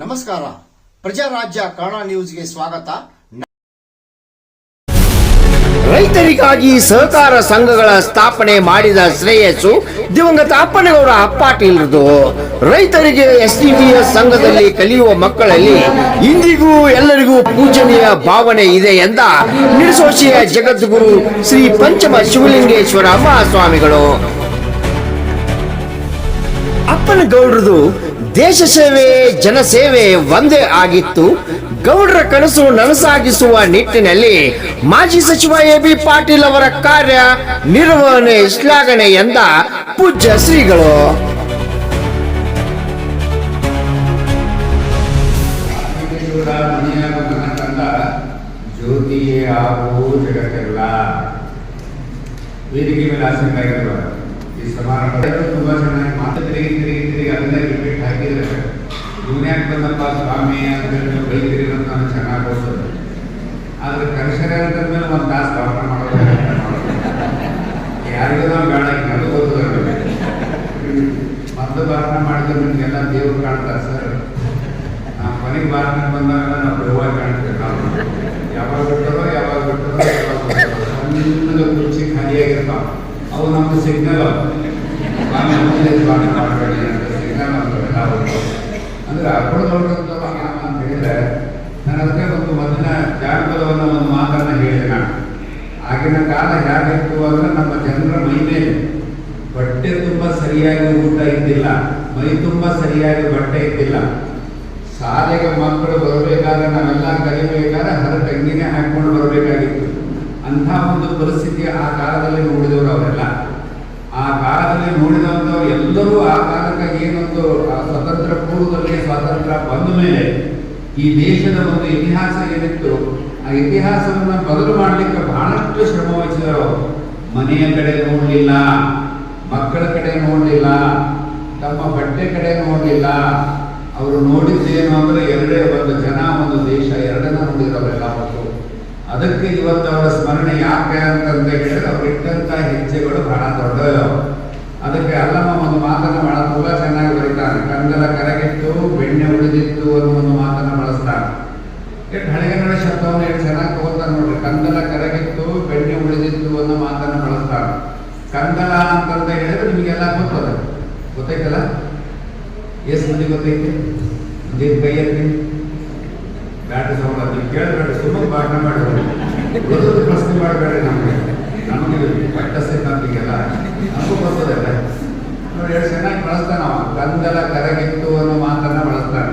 ನಮಸ್ಕಾರ. ಪ್ರಜಾರಾಜ್ಯ ಕನ್ನಡ ನ್ಯೂಸ್ಗೆ ಸ್ವಾಗತ. ರೈತರಿಗಾಗಿ ಸಹಕಾರ ಸಂಘಗಳ ಸ್ಥಾಪನೆ ಮಾಡಿದ ಶ್ರೇಯಸ್ಸು ದಿವಂಗತ ಅಪ್ಪನಗೌಡ ಪಾಟೀಲ್ರದು ರೈತರಿಗೆ ಎಸ್ ಸಂಘದಲ್ಲಿ ಕಲಿಯುವ ಮಕ್ಕಳಲ್ಲಿ ಇಂದಿಗೂ ಎಲ್ಲರಿಗೂ ಪೂಜನೀಯ ಭಾವನೆ ಇದೆ ಎಂದ ನಿರ್ಸೋಶಿಯ ಜಗದ್ಗುರು ಶ್ರೀ ಪಂಚಮ ಶಿವಲಿಂಗೇಶ್ವರ ಮಹಾಸ್ವಾಮಿಗಳು. ಅಪ್ಪನ ಗೌಡ್ರದು ದೇಶ ಸೇವೆ ಜನಸೇವೆ ಒಂದೇ ಆಗಿತ್ತು. ಗೌಡರ ಕನಸು ನನಸಾಗಿಸುವ ನಿಟ್ಟಿನಲ್ಲಿ ಮಾಜಿ ಸಚಿವ ಎ ಬಿ ಪಾಟೀಲ್ ಅವರ ಕಾರ್ಯ ನಿರ್ವಹಣೆ, ಶ್ಲಾಘನೆ ಎಂದ ಪೂಜ್ಯ ಶ್ರೀಗಳು. ಜ್ಯೋತಿಯೇ ಆಗುವ ಜಗತ್ತೆಲ್ಲ ವೇದಿಕೆ ಮೇಲೆ ಆಸಕ್ತಾಗಿರುವ ಈ ಸಮಾರಂಭ ತುಂಬಾ ಚೆನ್ನಾಗಿ ಮಾತು ತಿರುಗಿ ತಿರುಗಿ ತಿರುಗಿ ಅದನ್ನೇ ರಿಪೀಟ್ ಹಾಕಿದ್ರೆ ದುನಿಯಾಕ್ ಬಂದಪ್ಪ ಸ್ವಾಮಿ ಅಂತ ಹೇಳಿ ಅಂತ ನಾನು ಚೆನ್ನಾಗಿ ಓದ್ತದೆ ಆದ್ರೆ ಅಂತ ಮೇಲೆ ಒಂದು ತಾಸು ಭಾವನೆ ಮಾಡೋದು ಯಾರಿಗೂ ನಾವು ಬೇಡ ಅದು ಗೊತ್ತದ ಮತ್ತೆ ಭಾಷಣ ಮಾಡಿದ್ರೆ ನಿಮಗೆಲ್ಲ ದೇವ್ರು ಕಾಣ್ತಾರೆ ಸರ್. ಆ ಕೊನೆಗೆ ಬಂದಾಗ ನಾವು ದೆವ್ವ ಕಾಣ್ತೇವೆ ನಾವು. ಯಾವಾಗ ಬಿಟ್ಟರೋ ಯಾವಾಗ ಬಿಟ್ಟರೋ ಯಾವಾಗ ಬಿಟ್ಟರೋ ಸಣ್ಣಗೆ ಕುರ್ಚಿ ಖಾಲಿಯಾಗಿರ್ತಾವ ಅವು ನಮ್ದು ಸಿಗ್ನಲ್ ಸ್ವಾಮಿ ಮುಂದೆ ಸ್ವಾಮಿ ಮಾಡಬೇಡಿ ಅಂತ ನೋಡಿದಂಥವ ಅಂತ ಹೇಳಿದ್ರೆ ನಾನು ಅದಕ್ಕೆ ಒಂದು ಮೊದಲಿನ ಜಾನಪದವನ್ನು ಒಂದು ಮಾತನ್ನು ಹೇಳಿದೆ ನಾನು. ಆಗಿನ ಕಾಲ ಹೇಗಿತ್ತು ಅಂದ್ರೆ ನಮ್ಮ ಜನರ ಮೈ ಮೇಲೆ ಬಟ್ಟೆ ತುಂಬ ಸರಿಯಾಗಿ ಊಟ ಇದ್ದಿಲ್ಲ, ಮೈ ತುಂಬ ಸರಿಯಾಗಿ ಬಟ್ಟೆ ಇದ್ದಿಲ್ಲ. ಶಾಲೆಗೆ ಮಕ್ಕಳು ಬರಬೇಕಾದ್ರೆ ನಾವೆಲ್ಲ ಕಲಿಬೇಕಾದ್ರೆ ಹರಟಂಗಿನೇ ಹಾಕ್ಕೊಂಡು ಬರಬೇಕಾಗಿತ್ತು. ಅಂಥ ಒಂದು ಪರಿಸ್ಥಿತಿ ಆ ಕಾಲದಲ್ಲಿ ನೋಡಿದವರು ಅವರೆಲ್ಲ. ಆ ಕಾಲದಲ್ಲಿ ನೋಡಿದಂಥವ್ರು ಎಲ್ಲರೂ ಆ ಕಾಲಕ್ಕೆ ಏನೊಂದು ಸ್ವತಂತ್ರ ಪೂರ್ವದಲ್ಲಿ ಸ್ವಾತಂತ್ರ್ಯ ಬಂದ ಮೇಲೆ ಈ ದೇಶದ ಒಂದು ಇತಿಹಾಸ ಏನಿತ್ತು, ಆ ಇತಿಹಾಸವನ್ನ ಬದಲು ಮಾಡಲಿಕ್ಕೆ ಬಹಳಷ್ಟು ಶ್ರಮ ವಹಿಸಿದರು ಮನೆಯ ಕಡೆ ನೋಡಲಿಲ್ಲ, ಮಕ್ಕಳ ಕಡೆ ನೋಡಲಿಲ್ಲ, ತಮ್ಮ ಬಟ್ಟೆ ಕಡೆ ನೋಡಲಿಲ್ಲ. ಅವರು ನೋಡಿದ್ದೇನು ಅಂದ್ರೆ ಎರಡೇ ಒಂದು ಜನ, ಒಂದು ದೇಶ ಎರಡನ್ನ ಮತ್ತು ಅದಕ್ಕೆ ಇವತ್ತು ಅವರ ಸ್ಮರಣೆ ಯಾಕೆ ಅಂತಂದ್ರೆ ಹೇಳಿದ್ರೆ ಅವ್ರು ಇಟ್ಟಂತ ಹೆಜ್ಜೆಗಳು ಬಹಳ ದೊಡ್ಡದವು ಅದಕ್ಕೆ ಅಲ್ಲಮ್ಮ ಒಂದು ಮಾತನ್ನು ಬಹಳ ತುಂಬಾ ಚೆನ್ನಾಗಿ ಬರೀತಾನೆ. ಕಂದಲ ಕರಗಿತ್ತು, ಬೆಣ್ಣೆ ಉಳಿದಿತ್ತು ಅನ್ನೋ ಒಂದು ಮಾತನ್ನ ಬಳಸ್ತಾನೆ. ಹಳೆಗನ್ನಡ ಶಬ್ದವನ್ನು ಎಷ್ಟು ಚೆನ್ನಾಗಿ ತಗೋತಾನೆ ನೋಡ್ರಿ. ಕಂದಲ ಕರಗಿತ್ತು, ಬೆಣ್ಣೆ ಉಳಿದಿತ್ತು ಅನ್ನೋ ಮಾತನ್ನು ಬಳಸ್ತಾನೆ. ಕಂದಲ ಅಂತಂದ್ರೆ ಹೇಳಿದ್ರೆ ನಿಮಗೆಲ್ಲ ಗೊತ್ತದ ಗೊತ್ತೈತಲ್ಲ ಎಷ್ಟು ಮಂದಿ ಗೊತ್ತೈತಿ ಒಂದೇ ಸಂಬಳ ಬ್ಯಾಟ ಸೌಂಡ್ ಅದು ಕೇಳಬೇಡ ಸುಮ್ಮನೆ ಭಾಷಣ ಮಾಡಬೇಡ ಉಳಿದದ್ದು ಪ್ರಶ್ನೆ ಮಾಡಬೇಡ ನಮಗೆ ನಮಗೆ ಪಟ್ಟಸ್ತಿತ್ತು ನಮಗೆಲ್ಲ ನಮಗೂ ಬರ್ತದೆ ನೋಡಿ ಎರಡು ಚೆನ್ನಾಗಿ ಬಳಸ್ತಾನ ಅವ ಕಂದಲ ಕರಗಿತ್ತು ಅನ್ನೋ ಮಾತನ್ನ ಬಳಸ್ತಾನೆ.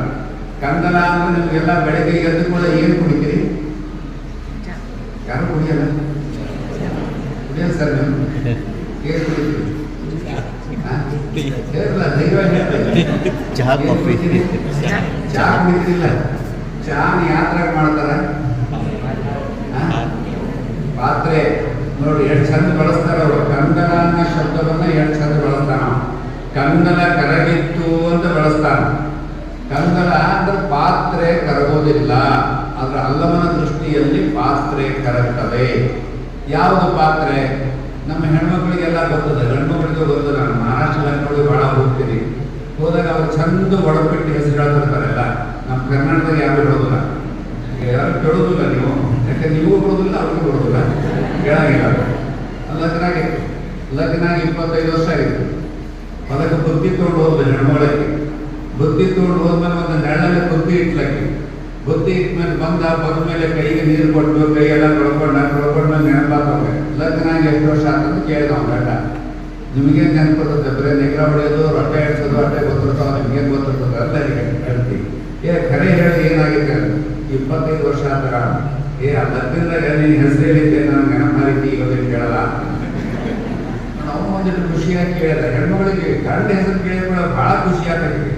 ಕಂದಲ ಅಂದ್ರೆ ನಿಮಗೆಲ್ಲ ಬೆಳಗ್ಗೆ ಎದ್ದು ಕೂಡ ಏನು ಕುಡಿತೀರಿ? ಯಾರು ಕುಡಿಯಲ್ಲ? ಕುಡಿಯಲ್ಲ ಸರ್ ನೀವು? ಏನು ಕುಡಿತೀರಿ? ಚಹಾ, ಕಾಫಿ. ಚಹಾ ಕುಡಿತಿಲ್ಲ. ಚಹಾ ಯಾತ್ರಾಗ ಮಾಡ್ತಾರ? ಪಾತ್ರೆ, ನೋಡಿ ಎಷ್ಟು ಚಂದ ಬಳಸ್ತಾರ ಅವರು. ಕಂದನ ಅನ್ನೋ ಶಬ್ದವನ್ನ ಎಷ್ಟು ಚಂದ ಬಳಸ್ತಾನ ಕಂದನ ಕರಗಿತ್ತು ಅಂತ ಬಳಸ್ತಾನ. ಕಂದನ ಅಂದ್ರೆ ಪಾತ್ರೆ ಕರಗೋದಿಲ್ಲ. ಅದ್ರ ಅಲ್ಲಮನ ದೃಷ್ಟಿಯಲ್ಲಿ ಪಾತ್ರೆ ಕರಗ್ತವೆ. ಯಾವುದು ಪಾತ್ರೆ? ನಮ್ಮ ಹೆಣ್ಮಕ್ಳಿಗೆಲ್ಲ ಗೊತ್ತದೆ. ಗಂಡ್ಮಕ್ಳಿಗೆ ಗೊತ್ತು. ನಾನು ಮಹಾರಾಷ್ಟ್ರ ನೋಡಿ ಬಹಳ ಹೋಗ್ತೀನಿ. ಹೋದಾಗ ಅವ್ರು ಚಂದ ಒಡಪಿಟ್ಟು ಹೆಸರು ಹೇಳ್ತಿರ್ತಾರೆಲ್ಲ. ಕರ್ನಾಟಕದಾಗ ಯಾರು ಹೇಳೋದಿಲ್ಲ. ಯಾರು ಕೇಳೋದಿಲ್ಲ ನೀವು? ಯಾಕೆ ನೀವು ಕೊಡೋದಿಲ್ಲ ಅವ್ರಿಗೂ ಕೊಡೋದಿಲ್ಲ ಕೇಳಂಗಿಲ್ಲ. ಲಗ್ನಾಗಿ ಲಗ್ನ ಇಪ್ಪತ್ತೈದು ವರ್ಷ ಆಗಿತ್ತು ಅದಕ್ಕೆ ಬುದ್ಧಿ ತೊಗೊಂಡು ಹೋದ್ಮೇಲೆ ಹೆಣ್ಮಗಳಿಗೆ. ಬುದ್ಧಿ ತೊಗೊಂಡು ಹೋದ್ಮೇಲೆ ಒಂದು ನೆಳ್ಳಲ್ಲಿ ಬುದ್ಧಿ ಇಟ್ಲಕ್ಕೆ. ಬುದ್ಧಿ ಇಟ್ಮೇಲೆ ಬಂದ ಬಂದ ಮೇಲೆ ಕೈಗೆ ನೀರು ಕೊಟ್ಟು ಕೈಯೆಲ್ಲ ತೊಳ್ಕೊಂಡ ತೊಳ್ಕೊಂಡ್ಮೇಲೆ ನೆನಪಾತವ್ರೆ ಲಗ್ನಾಗಿ ಎಷ್ಟು ವರ್ಷ ಅಂತ ಕೇಳಿದ ಅವ್ನು ಗಂಡ. ನಿಮಗೇನು ನೆನಪಿರ್ತದೆ ಬರೀ ನಿಗ್ರ ಹೊಡೆಯೋದು, ರೊಟ್ಟೆ ಎಡ್ಸೋದು ಅಟ್ಟೆ ಗೊತ್ತಿರ್ತಾವ ನಿಮ್ಗೇನು ಗೊತ್ತಿರ್ತದೆ ಅಲ್ಲ ಹೇಳ್ತಿ. ಏ ಖರೆ ಹೇಳಿ, ಏನಾಗಿದೆ ಇಪ್ಪತ್ತೈದು ವರ್ಷ ಆತರ ಏ, ಆ ಲಗ್ನದಾಗ ನೀನು ಹೆಸರು ನಾನು ನೆನಪು ಮಾರಿದ್ದಿ ಇವತ್ತು ಕೇಳಲ್ಲ. ನಾವು ಒಂದಿಟ್ಟು ಖುಷಿಯಾಗಿ ಕೇಳಿದ. ಹೆಣ್ಮಗಳಿಗೆ ಗಂಡ ಹೆಸರು ಕೇಳಿದ್ರೆ ಬಹಳ ಖುಷಿ ಆಗ್ತೈತಿ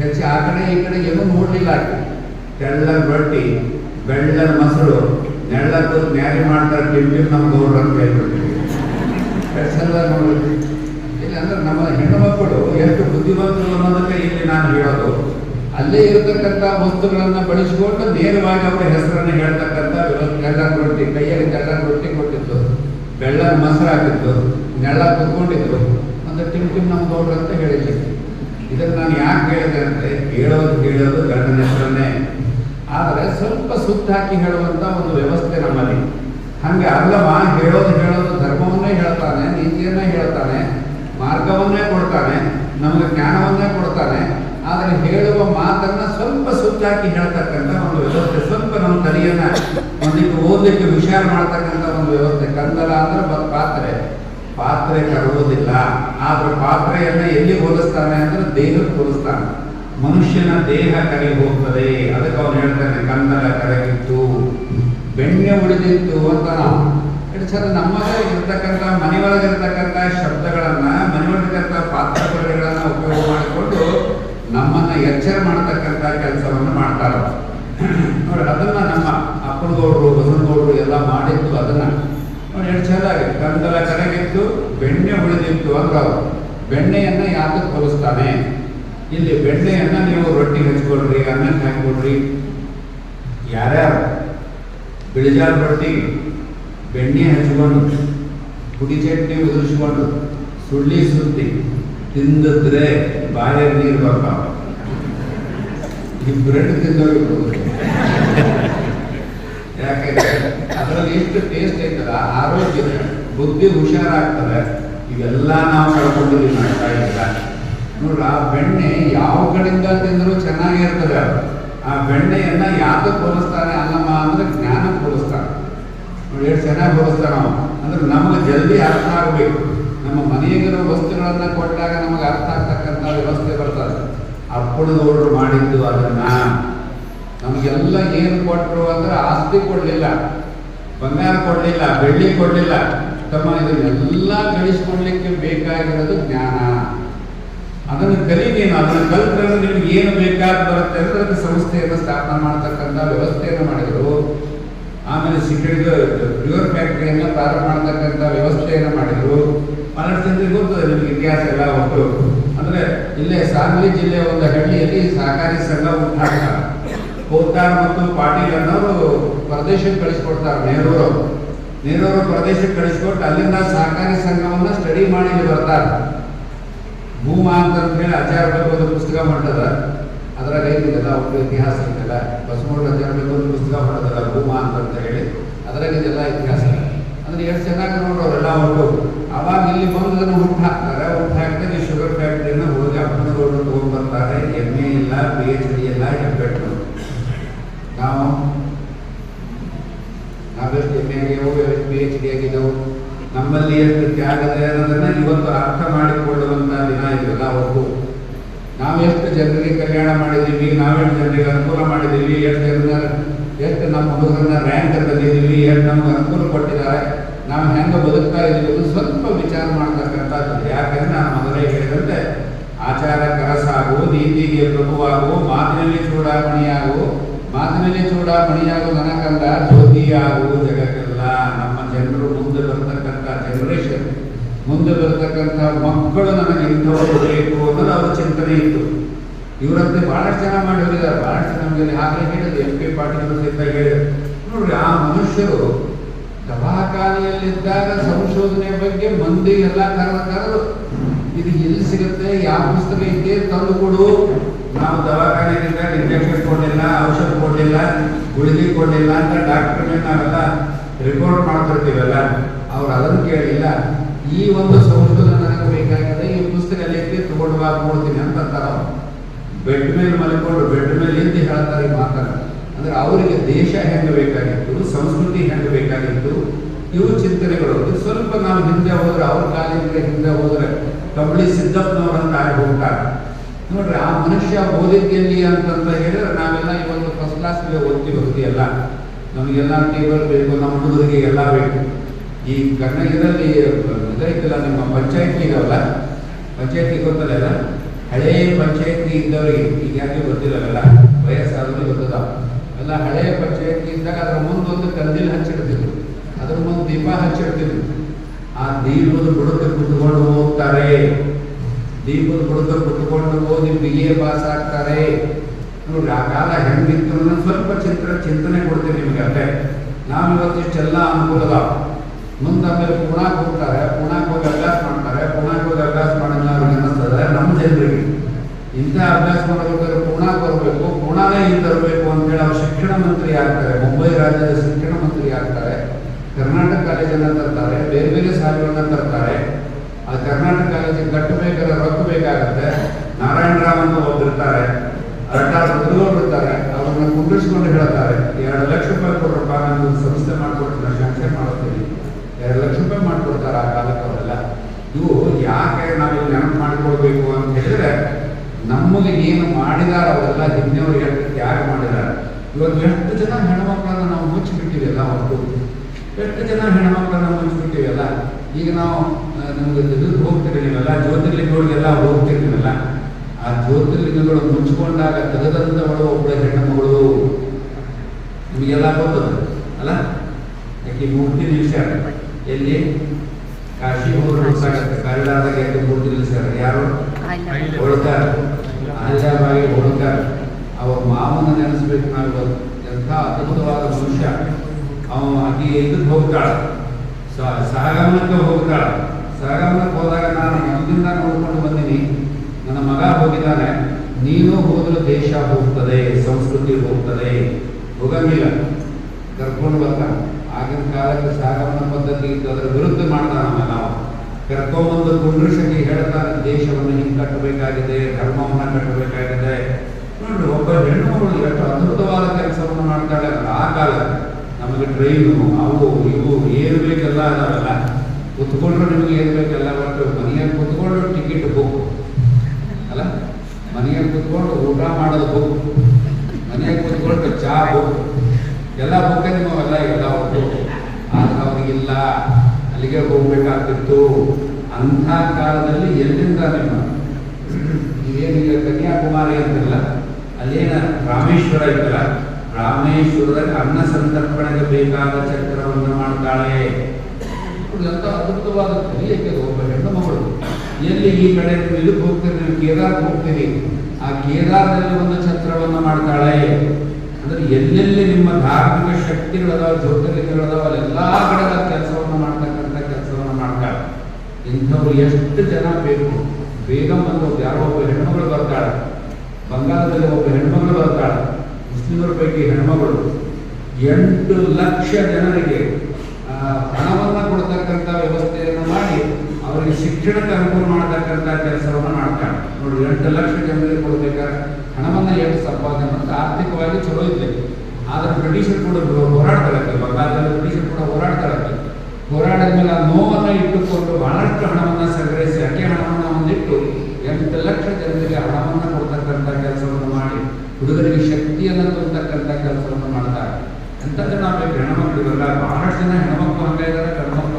ಹೆಚ್ಚು ಆ ಕಡೆ ಈ ಕಡೆ ಏನೂ ನೋಡ್ಲಿಲ್ಲ ತೆಳ್ಳನ ರೊಟ್ಟಿ ಬೆಳ್ಳನ ಮೊಸರು, ನೆಳ್ಳ ನ್ಯಾಯ ಮಾಡ್ತಾರೆ, ಟಿಮ್ ಟಿಮ್ ನಮ್ಮ ಗೌರವ ಅಂತ ಇಲ್ಲ ಅಂದ್ರೆ ನಮ್ಮ ಹೆಣ್ಣು ಮಕ್ಕಳು ಎಷ್ಟು ಬುದ್ಧಿವಂತರು ಅನ್ನೋದಕ್ಕೆ ಇಲ್ಲಿ ನಾನು ಹೇಳೋದು. ಅಲ್ಲೇ ಇರತಕ್ಕಂಥ ವಸ್ತುಗಳನ್ನ ಬಳಸಿಕೊಂಡು ನೇರವಾಗಿ ಅವರ ಹೆಸರನ್ನು ಹೇಳ್ತಕ್ಕಂಥ ತೆಳ್ಳನ ರೊಟ್ಟಿ, ಕೈಯಲ್ಲಿ ತೆಳ್ಳನ ರೊಟ್ಟಿ ಕೊಟ್ಟಿದ್ದು ಬೆಳ್ಳ ಮೊಸರು ಹಾಕಿದ್ದು ನೆಳ್ಳ ಕುತ್ಕೊಂಡಿದ್ರು ಅಂದ್ರೆ ಟಿಮ್ ಟಿಮ್ ನಮ್ಮ ಗೌಡ್ರು ಅಂತ ಹೇಳಿದ್ವಿ. ಇದನ್ನು ನಾನು ಯಾಕೆ ಹೇಳಿದೆ ಅಂದರೆ ಹೇಳೋದು ಕೇಳೋದು ಗಂಡನ ಹೆಸರನ್ನೇ. ಆದರೆ ಸ್ವಲ್ಪ ಸುತ್ತ ಹಾಕಿ ಹೇಳುವಂಥ ಒಂದು ವ್ಯವಸ್ಥೆ ನಮ್ಮಲ್ಲಿ. ಹಂಗೆ ಅಲ್ಲವ ಹೇಳೋದು ಹೇಳೋದು ಧರ್ಮವನ್ನೇ ಹೇಳ್ತಾನೆ, ನೀತಿಯನ್ನೇ ಹೇಳ್ತಾನೆ, ಮಾರ್ಗವನ್ನೇ ಕೊಡ್ತಾನೆ, ನಮಗೆ ಜ್ಞಾನವನ್ನೇ ಕೊಡ್ತಾನೆ. ಆದರೆ ಹೇಳುವ ಮಾತನ್ನ ಸ್ವಲ್ಪ ಸುತ್ತಾಕಿ ಹೇಳ್ತಕ್ಕಂಥ ಒಂದು ವ್ಯವಸ್ಥೆ, ಸ್ವಲ್ಪ ನಮ್ಮ ತಲೆಯನ್ನ ಒಂದಿಟ್ಟು ಓದಲಿಕ್ಕೆ ವಿಚಾರ ಮಾಡ್ತಕ್ಕಂಥ ಒಂದು ವ್ಯವಸ್ಥೆ. ಕಂದಲ ಅಂದ್ರೆ ಪಾತ್ರೆ. ಪಾತ್ರೆ ಕರುವುದಿಲ್ಲ ಆದ್ರೆ ಪಾತ್ರೆಯನ್ನ ಎಲ್ಲಿ ಹೋಲಿಸ್ತಾನೆ ಅಂದ್ರೆ ದೇಹಕ್ಕೆ ಹೋಲಿಸ್ತಾನೆ. ಮನುಷ್ಯನ ದೇಹ ಕರಿ ಹೋಗ್ತದೆ. ಅದಕ್ಕೆ ಅವನು ಹೇಳ್ತಾನೆ, ಕಂದಲ ಕರಗಿತ್ತು, ಬೆಣ್ಣೆ ಉಳಿದಿತ್ತು ಅಂತ ನಾವು. ಸರ್ ನಮ್ಮದೇ ಇರ್ತಕ್ಕಂಥ, ಮನೆಯೊಳಗಿರ್ತಕ್ಕಂಥ ಶಬ್ದಗಳನ್ನ ಎಚ್ಚರ ಮಾಡತಕ್ಕಂಥ ಕೆಲಸವನ್ನು ಮಾಡ್ತಾರೆ. ನೋಡಿ ಅದನ್ನ ನಮ್ಮ ಅಪ್ಪನಗೌಡರು ಬಸವನಗೌಡರು ಎಲ್ಲ ಮಾಡಿದ್ದು ಅದನ್ನ ನೋಡಿ ಎಷ್ಟು ಚೆನ್ನಾಗಿ ಕಂದಲ ಕಡೆಗಿತ್ತು ಬೆಣ್ಣೆ ಉಳಿದಿತ್ತು ಅಂದ್ರೆ ಅವರು ಬೆಣ್ಣೆಯನ್ನ ಯಾತಕ್ಕೆ ಹೋಲಿಸ್ತಾನೆ? ಇಲ್ಲಿ ಬೆಣ್ಣೆಯನ್ನ ನೀವು ರೊಟ್ಟಿ ಹಚ್ಕೊಳ್ರಿ ಅನ್ನಕ್ಕೆ ಹಾಕೊಳ್ರಿ ಯಾರ್ಯಾರು? ಬಿಳಿಜಾರ ರೊಟ್ಟಿ, ಬೆಣ್ಣೆ ಹಚ್ಕೊಂಡು, ಪುಡಿ ಚಟ್ನಿ ಉದುರಿಸ್ಕೊಂಡು, ಸುಳ್ಳಿ ಸುತ್ತಿ ತಿಂದಿದ್ರೆ ಬಾಳೆ ನೀರು ಬರ್ತಾವ. ಈ ಬ್ರೆಡ್ ತಿಂದವ್ರು ಯಾಕಂದ್ರೆ ಅದರಲ್ಲಿ ಎಷ್ಟು ಟೇಸ್ಟ್ ಐತಲ್ಲ ಆರೋಗ್ಯ ಬುದ್ಧಿ ಹುಷಾರಾಗ್ತದೆ ಇವೆಲ್ಲ ನಾವು ಕಳ್ಕೊಂಡಿದ್ದೀವಿ ಮಾಡ್ತಾ ಇಲ್ಲ ನೋಡ್ರಿ, ಆ ಬೆಣ್ಣೆ ಯಾವ ಕಡೆಯಿಂದ ತಿಂದರೂ ಚೆನ್ನಾಗಿರ್ತದೆ. ಆ ಬೆಣ್ಣೆಯನ್ನ ಯಾವ್ದಕ್ಕೆ ಹೋಲಿಸ್ತಾನೆ? ಅಲ್ಲಮ್ಮ, ಅಂದ್ರೆ ಜ್ಞಾನ ಹೋಲಿಸ್ತಾನೆ. ನೋಡಿ, ಎಷ್ಟು ಚೆನ್ನಾಗಿ ಹೋಲಿಸ್ತಾನೆ ನಾವು ಅಂದ್ರೆ ನಮಗೆ ಜಲ್ದಿ ಅರ್ಥ ಆಗಬೇಕು. ನಮ್ಮ ಮನೆಯಲ್ಲಿರೋ ವಸ್ತುಗಳನ್ನ ಕೊಟ್ಟಾಗ ನಮಗೆ ಅರ್ಥ ಆಗ್ತಕ್ಕಂಥ ವ್ಯವಸ್ಥೆ ಬರ್ತದೆ. ಅಪ್ಪಣದವರು ಮಾಡಿದ್ದು ಅದನ್ನ. ನಮಗೆಲ್ಲ ಏನು ಕೊಟ್ಟರು ಅಂದ್ರೆ ಆಸ್ತಿ ಕೊಡಲಿಲ್ಲ, ಬಂಗಾರ ಕೊಡಲಿಲ್ಲ, ಬೆಳ್ಳಿ ಕೊಡಲಿಲ್ಲ. ತಮ್ಮ ಇದನ್ನೆಲ್ಲ ಗಳಿಸ್ಕೊಡ್ಲಿಕ್ಕೆ ಬೇಕಾಗಿರೋದು ಜ್ಞಾನ. ಅದನ್ನು ಕಲಿ ನೀನು ಅದನ್ನು ಕಲ್ತ್ರೆ ನಿಮ್ಗೆ ಏನು ಬೇಕಾದ ಬರುತ್ತೆ ಅಂದ್ರೆ ಅದಕ್ಕೆ ಸಂಸ್ಥೆಯನ್ನು ಸ್ಥಾಪನೆ ಮಾಡ್ತಕ್ಕಂಥ ವ್ಯವಸ್ಥೆಯನ್ನು ಮಾಡಿದರು. ಆಮೇಲೆ ಸಿಗಡಿದ ಪ್ಯೂರ್ ಫ್ಯಾಕ್ಟ್ರಿಯನ್ನು ಪ್ರಾರಂಭ ಮಾಡ್ತಕ್ಕಂಥ ವ್ಯವಸ್ಥೆಯನ್ನು ಮಾಡಿದರು. ಮನಸ್ಸಿಂದ ಗೊತ್ತದೆ ನಿಮ್ಗೆ ಇತಿಹಾಸ ಎಲ್ಲ ಒಟ್ಟು ಅಂದ್ರೆ ಇಲ್ಲೇ ಸಾಂಗ್ಲಿ ಜಿಲ್ಲೆಯ ಒಂದು ಹಳ್ಳಿಯಲ್ಲಿ ಸಹಕಾರಿ ಸಂಘ ಉಂಟಾಗ ಕೋತಾರ್ ಮತ್ತು ಪಾಟೀಲ್ ಅನ್ನೋರು ಪ್ರದೇಶಕ್ಕೆ ಕಳಿಸ್ಕೊಡ್ತಾರೆ, ನೆಹರೂರು ನೆಹರೂರು ಪ್ರದೇಶಕ್ಕೆ ಕಳಿಸ್ಕೊಟ್ಟು ಅಲ್ಲಿಂದ ಸಹಕಾರಿ ಸಂಘವನ್ನ ಸ್ಟಡಿ ಮಾಡಿ ಇಲ್ಲಿ ಬರ್ತಾರೆ. ಭೂಮ ಅಂತ ಹೇಳಿ ಆಚಾರ ಒಂದು ಪುಸ್ತಕ ಮಾಡ್ತದ ಅದ್ರಾಗ ಏನಿದೆಲ್ಲ ಒಂದು ಇತಿಹಾಸ ಇದೆಲ್ಲ ಬಸವಣ್ಣ ಆಚಾರ ಒಂದು ಪುಸ್ತಕ ಮಾಡ್ತದ ಭೂಮ ಅಂತ ಹೇಳಿ. ಅದ್ರಾಗ ಇದೆಲ್ಲ ಇತಿಹಾಸ. ಅಂದ್ರೆ ಎಷ್ಟು ಚೆನ್ನಾಗಿ ನೋಡೋರೆಲ್ಲ ಒಟ್ಟು ಅವಾಗ ಇಲ್ಲಿ ಬಂದು ಅದನ್ನು ಈ ಶುಗರ್ ಫ್ಯಾಕ್ಟ್ರಿನ ಹೋಗಿ ಅಪ್ಪನಗೌಡರು ತಗೊಂಡ್ಬರ್ತಾರೆ ಎಂ ಎ ಇಲ್ಲ ಪಿ ಎಚ್ ಡಿ ಇಲ್ಲ ಹೆಬ್ಬೆಟ್ಟು ನಾವು ನಾವೆಷ್ಟು ಎಂ ಎ ಆಗ್ಯಾವು ಎಷ್ಟು ಪಿ ಎಚ್ ಡಿ ಆಗಿದ್ದವು ನಮ್ಮಲ್ಲಿ ಎಷ್ಟು ತ್ಯಾಗ ಇದೆ ಅನ್ನೋದನ್ನ ಇವತ್ತು ಅರ್ಥ ಮಾಡಿಕೊಳ್ಳುವಂತ ದಿನ ಇದೆಲ್ಲ ಒಟ್ಟು ನಾವು ಎಷ್ಟು ಜನರಿಗೆ ಕಲ್ಯಾಣ ಮಾಡಿದ್ದೀವಿ ನಾವೆಷ್ಟು ಜನರಿಗೆ ಅನುಕೂಲ ಮಾಡಿದ್ದೀವಿ ಎಷ್ಟು ಜನರ ಎಷ್ಟು ನಮ್ಮ ಹುಡುಗರನ್ನ ರ್ಯಾಂಕ್ ತಂದಿದ್ದೀವಿ ಎಷ್ಟು ನಮ್ಗೆ ಅನುಕೂಲ ಕೊಟ್ಟಿದ್ದಾರೆ ನಾವು ಹೆಂಗೆ ಬದುಕ್ತಾ ಇದ್ದೀವಿ ಅದು ಸ್ವಲ್ಪ ವಿಚಾರ ಮಾಡ್ತಕ್ಕಂಥದ್ದು ಯಾಕಂದ್ರೆ ನಾನು ಮೊದಲೇ ಹೇಳಿದಂತೆ ಆಚಾರ ಕರಸಾಗು ಪ್ರಭುವಾಗು ಮಾತಿನಲ್ಲಿ ಚೂಡಾಮಣಿಯಾಗು ಮಾತಿನಲ್ಲಿ ಚೂಡಾಮಣಿಯಾಗು ನನಕಂದ ಜ್ಯೋತಿಯಾಗು ಜಗಕ್ಕಲ್ಲ ನಮ್ಮ ಜನರು ಮುಂದೆ ಬರ್ತಕ್ಕಂಥ ಜನರೇಷನ್ ಮುಂದೆ ಬರ್ತಕ್ಕಂಥ ಮಕ್ಕಳು ನನಗೆ ಇಂಥವರು ಬೇಕು ಅನ್ನೋದು ಅವರ ಚಿಂತನೆ ಇತ್ತು. ಇವರಂತೆ ಬಹಳಷ್ಟು ಜನ ಮಾಡಿ ಹೋಗಿದ್ದಾರೆ. ಬಹಳಷ್ಟು ನಮಗೆ ಹಾಗೆ ಹೇಳಿದ್ರು. ಎಂ ಪಿ ಪಾಟೀಲ್ ಅಂತ ಹೇಳಿದ್ರು. ನೋಡ್ರಿ, ಆ ಮನುಷ್ಯರು ದವಾಖಾನೆಯಲ್ಲಿದ್ದಾಗ ಸಂಶೋಧನೆ ಬಗ್ಗೆ ಮಂದಿ ಎಲ್ಲ ಕರೆದ ಕರೆದು, ಇದು ಎಲ್ಲಿ ಸಿಗುತ್ತೆ? ಯಾವ ಪುಸ್ತಕ ಇದೆ? ತಂದು ಕೊಡು. ನಾವು ದವಾಖಾನೆಯಿಂದ ಇಂಜೆಕ್ಷನ್ ಕೊಡಲಿಲ್ಲ, ಔಷಧ ಕೊಡಲಿಲ್ಲ, ಗುಳಿಗೆ ಕೊಡಲಿಲ್ಲ ಅಂತ ಡಾಕ್ಟರ್ ನಾವೆಲ್ಲ ರಿಪೋರ್ಟ್ ಮಾಡ್ತಿರ್ತೀವಲ್ಲ, ಅವ್ರು ಅದನ್ನು ಕೇಳಿಲ್ಲ. ಈ ಒಂದು ಸಂಶೋಧನೆ ಬೇಕಾಗಿದೆ, ಈ ಪುಸ್ತಕ ಲೇಖಿ ತಗೊಂಡು ಬಾ ನೋಡ್ತೀನಿ ಅಂತ ಅಂತಾರ. ಬೆಡ್ ಮೇಲೆ ಮಲ್ಕೊಂಡು, ಬೆಡ್ ಮೇಲೆ ಇಂತಿ ಹೇಳ್ತಾರೆ ಮಾತನ್ನ. ಅಂದ್ರೆ ಅವರಿಗೆ ದೇಶ ಹೆಂಗೆ ಬೇಕಾಗಿತ್ತು, ಸಂಸ್ಕೃತಿ ಹೆಂಗೆ ಬೇಕಾಗಿತ್ತು, ಇವು ಚಿಂತನೆಗಳು. ಸ್ವಲ್ಪ ನಾವು ಹಿಂದೆ ಹೋದ್ರೆ, ಅವ್ರ ಕಾಲಿಂದ ಹಿಂದೆ ಹೋದ್ರೆ ಕಬಡ್ಡಿ ಸಿದ್ದಪ್ಪನವರಂತ ಆಗಿ ಹೋಗ್ತಾರೆ. ನೋಡ್ರಿ, ಆ ಮನುಷ್ಯ ಓದಿದ್ದೆಲ್ಲಿ ಅಂತಂತ ಹೇಳಿದ್ರೆ ನಾವೆಲ್ಲ ಇವತ್ತು ಫಸ್ಟ್ ಕ್ಲಾಸ್ಗೆ ಓದ್ತೀವಿ ಹೋಗಿ ಎಲ್ಲ. ನಮಗೆಲ್ಲ ಟೇಬಲ್ ಬೇಕು, ನಮ್ಮ ಹುಡುಗರಿಗೆ ಎಲ್ಲ ಬೇಕು. ಈ ಕನ್ನಡದಲ್ಲಿ ಇದೈತಲ್ಲ ನಿಮ್ಮ ಪಂಚಾಯತಿ ಇದಾವಲ್ಲ ಪಂಚಾಯತಿ ಗೊತ್ತಲ್ಲ ಹಳೇ ಪಂಚಾಯತಿ ಇದ್ದವರಿಗೆ, ಈಗ ಯಾಕೆ ಗೊತ್ತಿಲ್ಲವಲ್ಲ? ವಯಸ್ಸಾದವರಿಗೆ ಗೊತ್ತದ? ಎಲ್ಲ ಹಳೆಯ ಪಂಚಾಯತಿ ಇದ್ದಾಗ ಅದ್ರ ಮುಂದೊಂದು ಕಂದಿಲ್ ಹಚ್ಚಿಡ್ತಿದ್ರು. ಅದ್ರ ಮುಂದೆ ದೀಪ ಹಚ್ಚಿಡ್ತಿದ್ರು. ಆ ದೀಪದ ಬುಡಕ್ಕೆ ಕುತ್ಕೊಂಡು ಹೋಗ್ತಾರೆ. ದೀಪದ ಬುಡಕ್ಕೆ ಕುಟ್ಕೊಂಡು ಓದಿ ಬಿ ಎ ಪಾಸ್ ಆಗ್ತಾರೆ. ಆ ಕಾಲ ಹೆಂಗಿತ್ತು ಸ್ವಲ್ಪ ಚಿಂತನೆ ಚಿಂತನೆ ಕೊಡ್ತೀವಿ ನಿಮ್ಗೆ ಅಲ್ಲೇ ನಾವು ಇವತ್ತಿಷ್ಟೆಲ್ಲ ಅನುಕೂಲ ಅದಾವ ಮುಂದೆ ಆಮೇಲೆ ಪುಣಾಕ್ ಹೋಗ್ತಾರೆ. ಪುಣಾಕ್ ಹೋಗಿ ಅಭ್ಯಾಸ ಮಾಡ್ತಾರೆ. ಪುಣಾಕ್ ಹೋಗಿ ಅಭ್ಯಾಸ ಮಾಡಿದ್ರೆ ಅವ್ರಿಗೆ ಅನ್ನಿಸ್ತದೆ. ನಮ್ಮ ಜನರಿಗೆ ಮಾಡಬೇಕಾದ್ರೆ ಪುಣಾಕ್ ಬರಬೇಕು. ಪುಣಾನೇ ಇಲ್ಲಿ ತರಬೇಕು ಅಂತೇಳಿ ಅವ್ರು ಶಿಕ್ಷಣ ಮಂತ್ರಿ ಆಗ್ತಾರೆ. ಮುಂಬೈ ರಾಜ್ಯದ ಶಿಕ್ಷಣ ಮಂತ್ರಿ ಆಗ್ತಾರೆ. ಕರ್ನಾಟಕ ಕಾಲೇಜನ್ನು ತರ್ತಾರೆ. ಬೇರೆ ಬೇರೆ ಶಾಲೆಗಳನ್ನ ತರ್ತಾರೆ. ಕಾಲೇಜಿಗೆ ಕಟ್ಟಬೇಕಾದ್ರೆ ರೊಕ್ಕ ಬೇಕಾಗುತ್ತೆ. ನಾರಾಯಣ ರಾವ್ ಅಂತ ಒಬ್ಬರಿರ್ತಾರೆ ಅರಟಾರ್ ಬದಲೋರು ಇರ್ತಾರೆ. ಅವ್ರನ್ನ ಕುಂಡಿಸ್ಕೊಂಡು ಹೇಳ್ತಾರೆ, ಎರಡು ಲಕ್ಷ ರೂಪಾಯಿ ಕೊಡ್ರಪ್ಪ, ನಾನು ಸಂಸ್ಥೆ ಮಾಡ್ಕೊಡ್ತೀನಿ ಶಾಂಕ್ಷನ್ ಮಾಡ್ತೀನಿ ಎರಡು ಲಕ್ಷ ರೂಪಾಯಿ ಮಾಡ್ಕೊಡ್ತಾರೆ ಆ ಕಾಲಕ್ಕೆ ಅವರೆಲ್ಲ. ಇವು ಯಾಕೆ ನಾವು ನೆನಪು ಮಾಡಿಕೊಳ್ಬೇಕು ಅಂತ ಹೇಳಿದ್ರೆ ನಮಗೆ ಏನು ಮಾಡಿದಾರ ಅವರೆಲ್ಲ ಹಿಂದಿನವ್ರು ಎಷ್ಟು ತ್ಯಾಗ ಮಾಡಿದ್ದಾರೆ ಇವತ್ತು ಎಷ್ಟು ಜನ ಹೆಣ್ಮಕ್ಳನ್ನ ನಾವು ಮುಚ್ಚಿಬಿಟ್ಟಿವೆಲ್ಲ ಅವತ್ತು ಎಷ್ಟು ಜನ ಹೆಣ್ಮಕ್ಳನ್ನ ಮುಚ್ಚಿಬಿಟ್ಟಿವೆಲ್ಲ ಈಗ ನಾವು ನಮ್ಗೆ ನೀವೆಲ್ಲ ಜ್ಯೋತಿರ್ಲಿಂಗಗಳಿಗೆಲ್ಲ ಹೋಗ್ತೀರಿ ನೀವೆಲ್ಲ ಆ ಜ್ಯೋತಿರ್ಲಿಂಗಗಳು ಮುಚ್ಚಿಕೊಂಡಾಗ ತೆಗೆದಂಥವಳು ಒಬ್ಬಳ ಹೆಣ್ಣುಮಗಳು ನಿಮಗೆಲ್ಲ ಗೊತ್ತದ ಅಲ್ಲ? ಯಾಕೆ ಮೂರ್ತಿ ನಿಲ್ಸ್ಯಾರ ಎಲ್ಲಿ? ಕಾಶಿ ಹೋಗ್ಬೇಕಾಗತ್ತೆ ಕಾರಿಡಾರ್ದಾಗ ಯಾಕೆ ಮೂರ್ತಿ ನಿಲ್ಸ್ಯಾರ ಯಾರು? ಹೋಳ್ಕರ್. ಅಹಲ್ಯಾಬಾಯಿ ಹೋಳ್ಕರ್. ಅವ್ರ ಮಾವನ ನೆನೆಸ್ಬೇಕು ನಾವು. ಎಂಥ ಅದ್ಭುತವಾದ ಮನುಷ್ಯ. ಅವ ಆಕೆ ಇದಕ್ಕೆ ಹೋಗ್ತಾಳ. ಸಹಗಮನಕ್ಕೆ ಹೋಗ್ತಾಳ. ಸಹಗಮನಕ್ಕೆ ಹೋದಾಗ ನಾನು ಮೊದಲಿಂದ ನೋಡಿಕೊಂಡು ಬಂದೀನಿ. ನನ್ನ ಮಗ ಹೋಗಿದ್ದಾನೆ. ನೀನು ಹೋದ್ರೆ ದೇಶ ಹೋಗ್ತದೆ, ಸಂಸ್ಕೃತಿ ಹೋಗ್ತದೆ. ಹೋಗಂಗಿಲ್ಲ. ಕರ್ಕೊಂಡು ಬರ್ತ. ಆಗಿನ ಕಾಲಕ್ಕೆ ಸಾಗರನ ಪದ್ಧತಿ ಇತ್ತು ಅದರ ವಿರುದ್ಧ ಮಾಡ್ತಾನ ನಾವು. ಕರ್ಕೊಂಬಂದು ಕುಂಡ್ರಿಸಕ್ಕೆ ಹೇಳ್ತಾನೆ, ದೇಶವನ್ನು ಹಿಂಗೆ ಕಟ್ಟಬೇಕಾಗಿದೆ ಧರ್ಮವನ್ನು ಕಟ್ಟಬೇಕಾಗಿದೆ. ನೋಡ್ರಿ ಒಬ್ಬ ಹೆಣ್ಣುಮಗಳು ಎಷ್ಟು ಅದ್ಭುತವಾದ ಕೆಲಸವನ್ನು ಮಾಡ್ತಾಳೆ. ಆ ಕಾಲ ನಮಗೆ ಟ್ರೈನು ಅವು, ಇವು, ಏನು ಬೇಕೆಲ್ಲ ಅದಾವಲ್ಲ. ಕುತ್ಕೊಂಡ್ರೆ ನಿಮಗೆ ಏನು ಬೇಕೆಲ್ಲ ಒಟ್ಟು ಮನೆಯಲ್ಲಿ ಕುತ್ಕೊಂಡು ಟಿಕೆಟ್ ಬುಕ್ ಅಲ್ಲ? ಮನೆಯಲ್ಲಿ ಕುತ್ಕೊಂಡು ಊಟ ಮಾಡೋದು ಬುಕ್ ಮನೆಯಲ್ಲಿ ಕುತ್ಕೊಂಡು ಚಾ ಬುಕ್ ಎಲ್ಲ ಬುಕ್ ನಿಮ್ಮವೆಲ್ಲ ಎಲ್ಲ ಒಟ್ಟು ಆದ್ರೆ ಅವ್ರಿಗಿಲ್ಲ. ಅಲ್ಲಿಗೆ ಹೋಗ್ಬೇಕಾಗ್ತಿತ್ತು. ಅಂಥ ಕಾಲದಲ್ಲಿ ಎಲ್ಲಿಂದ ನಿಮ್ಮ ಇದೇನೀಗ ಕನ್ಯಾಕುಮಾರಿ ಅಂತಿಲ್ಲ ಅಲ್ಲೇನ ರಾಮೇಶ್ವರ ಇತ್ತಲ್ಲ ರಾಮೇಶ್ವರದಲ್ಲಿ ಅನ್ನ ಸಂತರ್ಪಣೆಗೆ ಬೇಕಾದ ಚಕ್ರವನ್ನು ಮಾಡ್ತಾಳೆ. ಎಂತ ಅದ್ಭುತವಾದ ಕಲಿಯಕ್ಕೆ ಒಬ್ಬ ಹೆಣ್ಣು ಮಗಳು. ಎಲ್ಲಿ ಈ ಕಡೆ ಇದಕ್ಕೆ ಹೋಗ್ತೀರಿ ನೀವು ಕೇದಾರ್ ಹೋಗ್ತೀರಿ? ಆ ಕೇದಾರದಲ್ಲಿ ಒಂದು ಛತ್ರವನ್ನು ಮಾಡ್ತಾಳೆ. ಅಂದ್ರೆ ಎಲ್ಲೆಲ್ಲಿ ನಿಮ್ಮ ಧಾರ್ಮಿಕ ಶಕ್ತಿಗಳದಾವ ಜ್ಯೋತಿರ್ಲಿಂಗಗಳದಾವ ಅಲ್ಲೆಲ್ಲಾ ಕಡೆ ಕೆಲಸವನ್ನು ಮಾಡ್ತಕ್ಕಂಥ ಕೆಲಸವನ್ನು ಮಾಡ್ತಾಳೆ. ಇಂಥವ್ರು ಎಷ್ಟು ಜನ ಬೇಕು? ಬೇಗ ಅಂತ ಒಬ್ಬ ಯಾರೋ ಒಬ್ಬ ಹೆಣ್ಮಗಳು ಬರ್ತಾಳೆ. ಬಂಗಾಳದಲ್ಲಿ ಒಬ್ಬ ಹೆಣ್ಮಗಳು ಬರ್ತಾಳೆ. ಮುಸ್ಲಿಮರ ಪೈಕಿ ಹೆಣ್ಮಗಳು ಎಂಟು ಲಕ್ಷ ಜನರಿಗೆ ಆ, ಹಣವನ್ನ ಕೊಡ್ತಕ್ಕಂಥ ವ್ಯವಸ್ಥೆಯನ್ನು ಮಾಡಿ ಅವರಿಗೆ ಶಿಕ್ಷಣಕ್ಕೆ ಅನುಕೂಲ ಮಾಡತಕ್ಕಂಥ ಕೆಲಸವನ್ನು ಮಾಡ್ತಾಳೆ. ನೋಡಿ, ಎಂಟು ಲಕ್ಷ ಜನರಿಗೆ ಕೊಡ್ಬೇಕಾದ್ರೆ ಹಣವನ್ನು ಎಷ್ಟು ಸಂಪಾದನೆ ಅಂತ ಆರ್ಥಿಕವಾಗಿ ಚಲೋ ಇದ್ದೆ ಆದ್ರೆ ಬ್ರಿಟಿಷರು ಕೂಡ ಹೋರಾಡ್ತಾಳಕ್ಕೆ ಬಂಗಾಳದಲ್ಲಿ ಬ್ರಿಟಿಷರು ಕೂಡ ಹೋರಾಡ್ತಾಳಕ್ಕೆ ಹೋರಾಡಿದ ಮೇಲೆ ಆ ನೋವನ್ನು ಇಟ್ಟುಕೊಂಡು ಬಹಳಷ್ಟು ಹಣವನ್ನು ಸಂಗ್ರಹಿಸಿ ಅಕೆ ಹಣವನ್ನು ಹೊಂದಿಟ್ಟು ಎಂಟು ಲಕ್ಷ ಜನರಿಗೆ ಹಣವನ್ನು ಕೊಡ್ತಕ್ಕಂಥ ಕೆಲಸವನ್ನು ಮಾಡಿ, ಹುಡುಗರಿಗೆ ಶಕ್ತಿಯನ್ನು ತುಂಬತಕ್ಕಂಥ ಕೆಲಸವನ್ನು ಮಾಡ್ತಾರೆ ಎಂಥದ್ದು ನಾವು ಹೆಣ್ಮಕ್ಳು ಇವೆಲ್ಲ ಬಹಳಷ್ಟು ಜನ ಹೆಣ್ಮಕ್ಳು ಹಂಗಾಗಿದ್ದಾರೆ ಇದ್ದಾರೆ